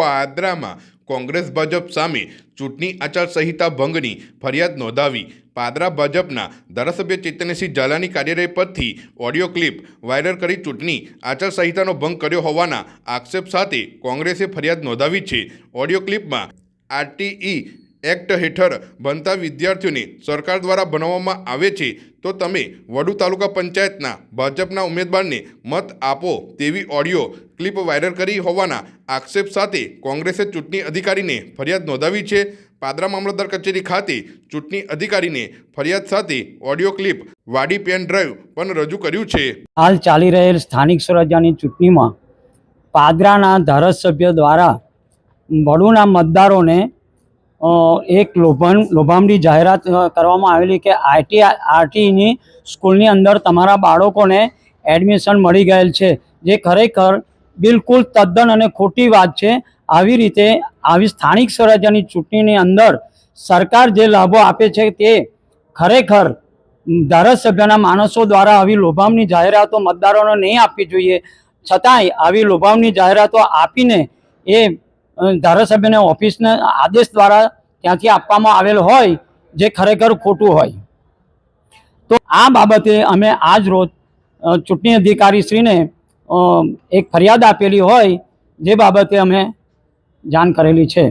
પાદરામાં કોંગ્રેસ, ભાજપ સામે ચૂંટણી આચારસંહિતા ભંગની ફરિયાદ નોંધાવી. પાદરા ભાજપના ધારાસભ્ય ચેતનસિંહ ઝાલાની કાર્યાલય પરથી ઓડિયો ક્લિપ વાયરલ કરી ચૂંટણી આચારસંહિતાનો ભંગ કર્યો હોવાના આક્ષેપ સાથે કોંગ્રેસે ફરિયાદ નોંધાવી છે. ઓડિયો ક્લિપમાં આરટીઈ એક્ટ હેઠળ બનતા વિદ્યાર્થીઓને સરકાર દ્વારા બનાવવામાં આવે છે, તો તમે વડુ તાલુકા પંચાયતના ભાજપના ઉમેદવારને મત આપો તેવી ઓડિયો ક્લિપ વાયરલ કરી હોવાના આક્ષેપ સાથે કોંગ્રેસે ચૂંટણી અધિકારીને ફરિયાદ નોંધાવી છે. પાદરા મામલતદાર કચેરી ખાતે ચૂંટણી અધિકારીને ફરિયાદ સાથે ઓડિયો ક્લિપ, વાડી પેન ડ્રાઈવ પણ રજૂ કર્યું છે. હાલ ચાલી રહેલ સ્થાનિક સ્વરાજ્યની ચૂંટણીમાં પાદરાના ધારાસભ્ય દ્વારા વડુના મતદારોને એક લોભાન લોભામણી જાહેરાત કરવામાં આવેલી કે આઈટી આરટીની સ્કૂલની અંદર તમારા બાળકોને એડમિશન મળી ગયેલ છે, જે ખરેખર બિલકુલ તદ્દન અને ખોટી વાત છે. આવી રીતે, આવી સ્થાનિક સ્વરાજ્યની ચૂંટણીની અંદર સરકાર જે લાભો આપે છે તે ખરેખર ધારાસભ્યના માણસો દ્વારા આવી લોભામની જાહેરાતો મતદારોને નહીં આપવી જોઈએ. છતાંય આવી લોભામની જાહેરાતો આપીને એ ધારાસભ્યને ઓફિસને આદેશ દ્વારા ત્યાંથી આપવામાં આવેલ હોય, જે ખરેખર ખોટું હોય. તો આ બાબતે અમે આજ રોજ ચૂંટણી અધિકારીશ્રીને એક ફરિયાદ આપેલી હોય, જે બાબતે અમે જાણ કરેલી છે.